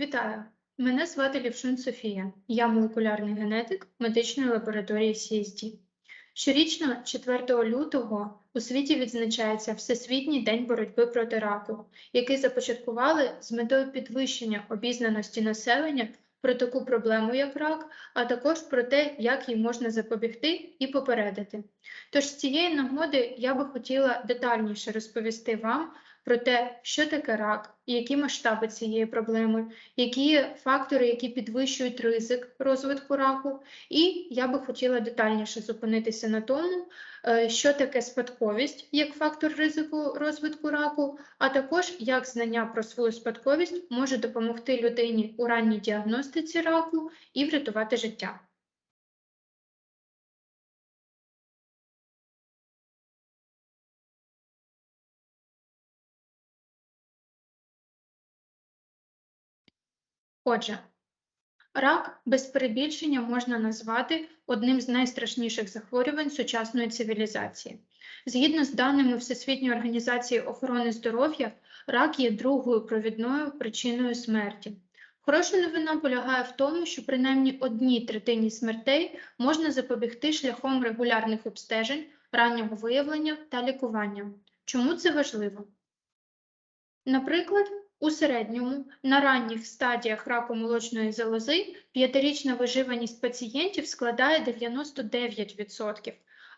Вітаю! Мене звати Лівшин Софія. Я молекулярний генетик медичної лабораторії CSD. Щорічно, 4 лютого, у світі відзначається Всесвітній день боротьби проти раку, який започаткували з метою підвищення обізнаності населення про таку проблему, як рак, а також про те, як їй можна запобігти і попередити. Тож з цієї нагоди я би хотіла детальніше розповісти вам про те, що таке рак, які масштаби цієї проблеми, які фактори, які підвищують ризик розвитку раку, і я би хотіла детальніше зупинитися на тому, е, що таке спадковість як фактор ризику розвитку раку, а також як знання про свою спадковість може допомогти людині у ранній діагностиці раку і врятувати життя. Отже, рак без перебільшення можна назвати одним з найстрашніших захворювань сучасної цивілізації. Згідно з даними Всесвітньої організації охорони здоров'я, рак є другою провідною причиною смерті. Хороша новина полягає в тому, що принаймні одній третині смертей можна запобігти шляхом регулярних обстежень, раннього виявлення та лікування. Чому це важливо? Наприклад, у середньому на ранніх стадіях раку молочної залози п'ятирічна виживаність пацієнтів складає 99%,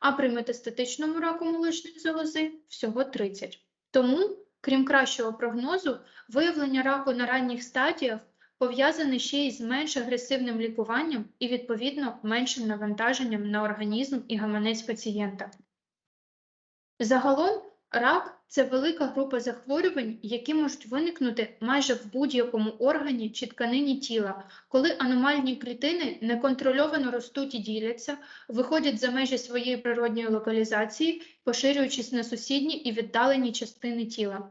а при метастатичному раку молочної залози всього 30%. Тому, крім кращого прогнозу, виявлення раку на ранніх стадіях пов'язане ще й з менш агресивним лікуванням і, відповідно, меншим навантаженням на організм і гаманець пацієнта. Загалом Рак це велика група захворювань, які можуть виникнути майже в будь-якому органі чи тканині тіла, коли аномальні клітини неконтрольовано ростуть і діляться, виходять за межі своєї природньої локалізації, поширюючись на сусідні і віддалені частини тіла.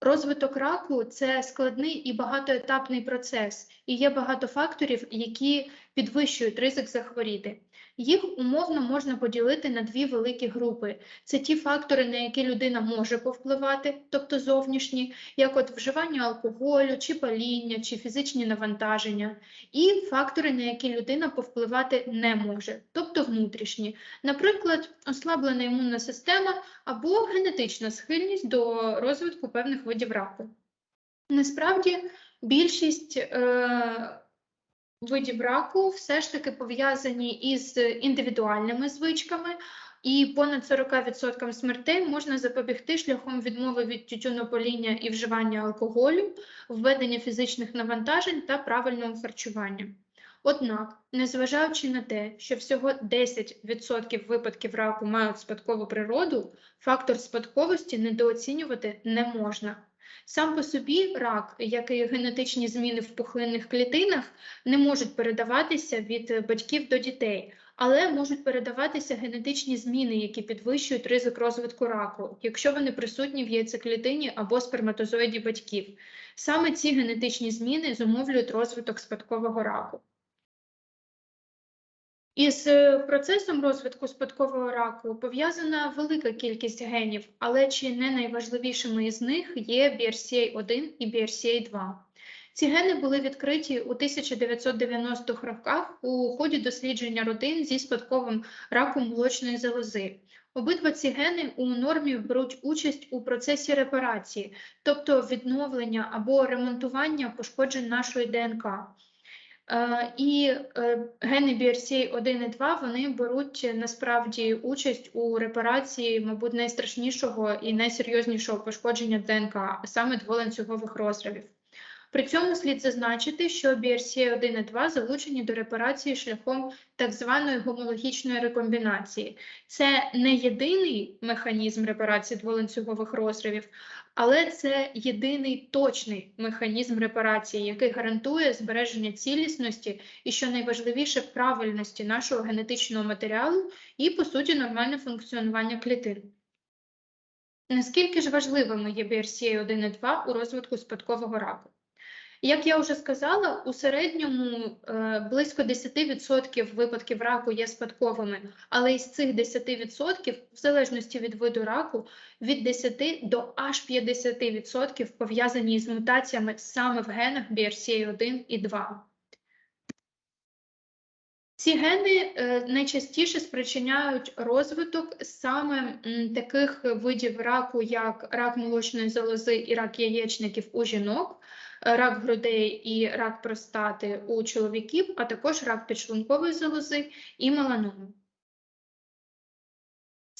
Розвиток раку це складний і багатоетапний процес, і є багато факторів, які підвищують ризик захворіти. Їх умовно можна поділити на дві великі групи: це ті фактори, на які людина може повпливати, тобто зовнішні, як от вживання алкоголю, чи паління, чи фізичні навантаження, і фактори, на які людина повпливати не може, тобто внутрішні, наприклад, ослаблена імунна система або генетична схильність до розвитку певних видів раку. Насправді більшість е, видів раку все ж таки пов'язані із індивідуальними звичками, і понад 40% смертей можна запобігти шляхом відмови від тютюнопоління і вживання алкоголю, введення фізичних навантажень та правильного харчування. Однак, незважаючи на те, що всього 10% випадків раку мають спадкову природу, фактор спадковості недооцінювати не можна. Сам по собі рак, як і генетичні зміни в пухлинних клітинах, не можуть передаватися від батьків до дітей, але можуть передаватися генетичні зміни, які підвищують ризик розвитку раку, якщо вони присутні в яйцеклітині або сперматозоїді батьків. Саме ці генетичні зміни зумовлюють розвиток спадкового раку. Із е, процесом розвитку спадкового раку пов'язана велика кількість генів, але чи не найважливішими із них є BRCA1 і BRCA2. Ці гени були відкриті у 1990-х роках у ході дослідження родин зі спадковим раком молочної залози. Обидва ці гени у нормі беруть участь у процесі репарації, тобто відновлення або ремонтування пошкоджень нашої ДНК. Е, і е, гени BRCA 1 і 2 вони беруть насправді участь у репарації, мабуть, найстрашнішого і найсерйознішого пошкодження ДНК, саме дволанцюгових розривів. При цьому слід зазначити, що BRCA 1 і 2 залучені до репарації шляхом так званої гомологічної рекомбінації. Це не єдиний механізм репарації дволанцюгових розривів, але це єдиний точний механізм репарації, який гарантує збереження цілісності і, що найважливіше, правильності нашого генетичного матеріалу і, по суті, нормальне функціонування клітин. Наскільки ж важливими є BRCA 1 і 2 у розвитку спадкового раку? Як я вже сказала, у середньому е, близько 10% випадків раку є спадковими, але із цих 10%, в залежності від виду раку, від 10 до аж 50% пов'язані з мутаціями саме в генах BRCA1 і 2. Ці гени е, найчастіше спричиняють розвиток саме таких видів раку, як рак молочної залози і рак яєчників у жінок, рак грудей і рак простати у чоловіків, а також рак підшлункової залози і меланоми.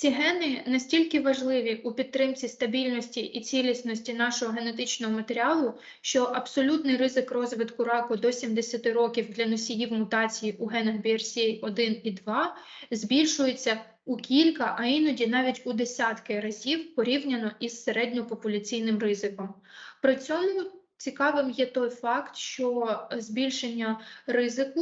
Ці гени настільки важливі у підтримці стабільності і цілісності нашого генетичного матеріалу, що абсолютний ризик розвитку раку до 70 років для носіїв мутації у генах BRCA1 і 2 збільшується у кілька, а іноді навіть у десятки разів порівняно із середньопопуляційним ризиком. При цьому цікавим є той факт, що збільшення ризику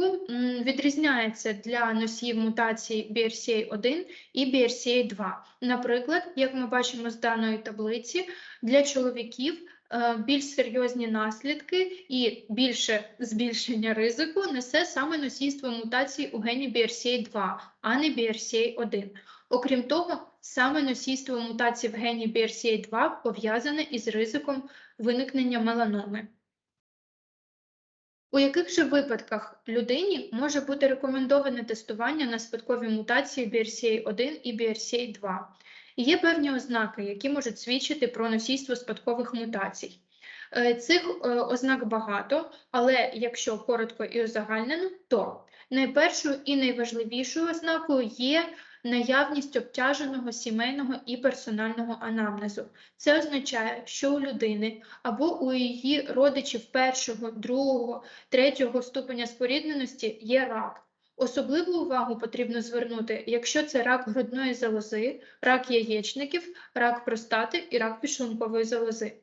відрізняється для носіїв мутації BRCA1 і BRCA2. Наприклад, як ми бачимо з даної таблиці, для чоловіків е, більш серйозні наслідки і більше збільшення ризику несе саме носійство мутацій у гені BRCA2, а не BRCA1. Окрім того, саме носійство мутацій в гені BRCA2 пов'язане із ризиком виникнення меланоми. У яких же випадках людині може бути рекомендоване тестування на спадкові мутації BRCA1 і BRCA2? Є певні ознаки, які можуть свідчити про носійство спадкових мутацій. Е, Цих е, ознак багато, але якщо коротко і узагальнено, то найпершою і найважливішою ознакою є наявність обтяженого сімейного і персонального анамнезу. Це означає, що у людини або у її родичів першого, другого, третього ступеня спорідненості є рак. Особливу увагу потрібно звернути, якщо це рак грудної залози, рак яєчників, рак простати і рак підшлункової залози.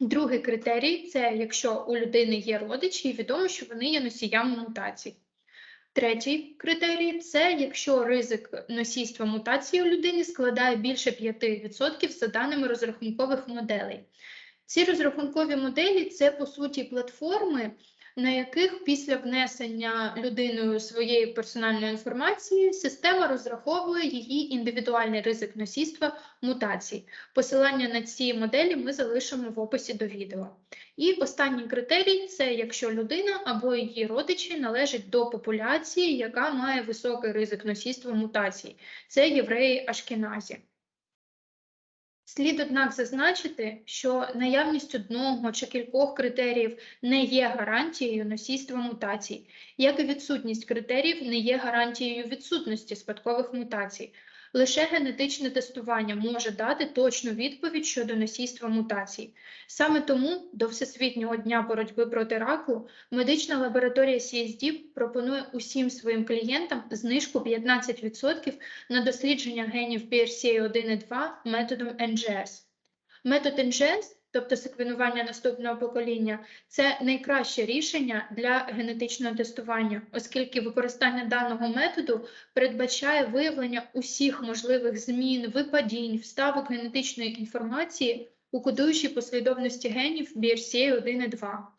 Другий критерій це якщо у людини є родичі і відомо, що вони є носіями мутацій. Третій критерій це якщо ризик носійства мутації у людині складає більше 5% за даними розрахункових моделей. Ці розрахункові моделі це по суті платформи, на яких після внесення людиною своєї персональної інформації система розраховує її індивідуальний ризик носійства мутацій. Посилання на ці моделі ми залишимо в описі до відео. І останній критерій це якщо людина або її родичі належать до популяції, яка має високий ризик носійства мутацій. Це євреї Ашкеназі. Слід, однак, зазначити, що наявність одного чи кількох критеріїв не є гарантією носійства мутацій, як і відсутність критеріїв не є гарантією відсутності спадкових мутацій. Лише генетичне тестування може дати точну відповідь щодо носійства мутацій. Саме тому до Всесвітнього дня боротьби проти раку медична лабораторія CSD пропонує усім своїм клієнтам знижку 15% на дослідження генів BRCA1 і 2 методом NGS. Метод NGS тобто секвенування наступного покоління, це найкраще рішення для генетичного тестування, оскільки використання даного методу передбачає виявлення усіх можливих змін, випадінь, вставок генетичної інформації у кодуючій послідовності генів BRCA1 і 2.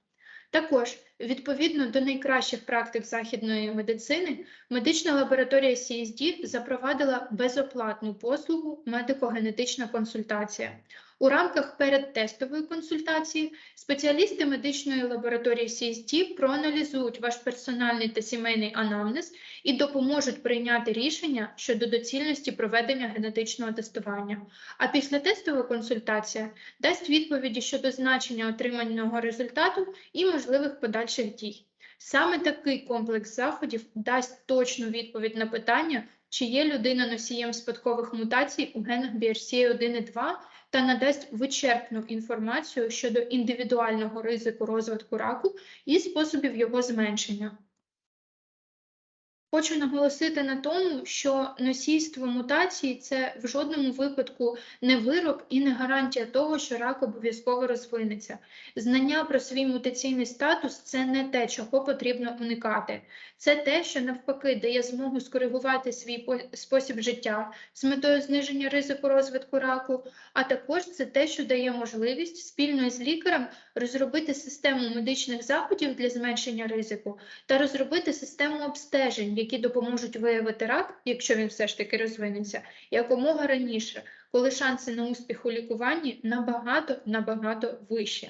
Також, відповідно до найкращих практик західної медицини, медична лабораторія CSD запровадила безоплатну послугу медико-генетична консультація. У рамках передтестової консультації спеціалісти медичної лабораторії CST проаналізують ваш персональний та сімейний анамнез і допоможуть прийняти рішення щодо доцільності проведення генетичного тестування. А після тестова консультація дасть відповіді щодо значення отриманого результату і можливих подальших дій. Саме такий комплекс заходів дасть точну відповідь на питання, чи є людина носієм спадкових мутацій у генах BRCA1 і 2 та надасть вичерпну інформацію щодо індивідуального ризику розвитку раку і способів його зменшення. Хочу наголосити на тому, що носійство мутацій це в жодному випадку не вирок і не гарантія того, що рак обов'язково розвинеться. Знання про свій мутаційний статус це не те, чого потрібно уникати. Це те, що навпаки дає змогу скоригувати свій спосіб життя з метою зниження ризику розвитку раку, а також це те, що дає можливість спільно з лікарем розробити систему медичних заходів для зменшення ризику та розробити систему обстежень, які допоможуть виявити рак, якщо він все ж таки розвинеться, якомога раніше, коли шанси на успіх у лікуванні набагато набагато вищі.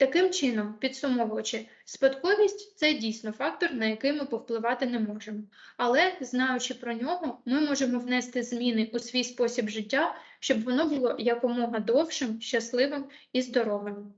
Таким чином, підсумовуючи, спадковість це дійсно фактор, на який ми повпливати не можемо. Але, знаючи про нього, ми можемо внести зміни у свій спосіб життя, щоб воно було якомога довшим, щасливим і здоровим.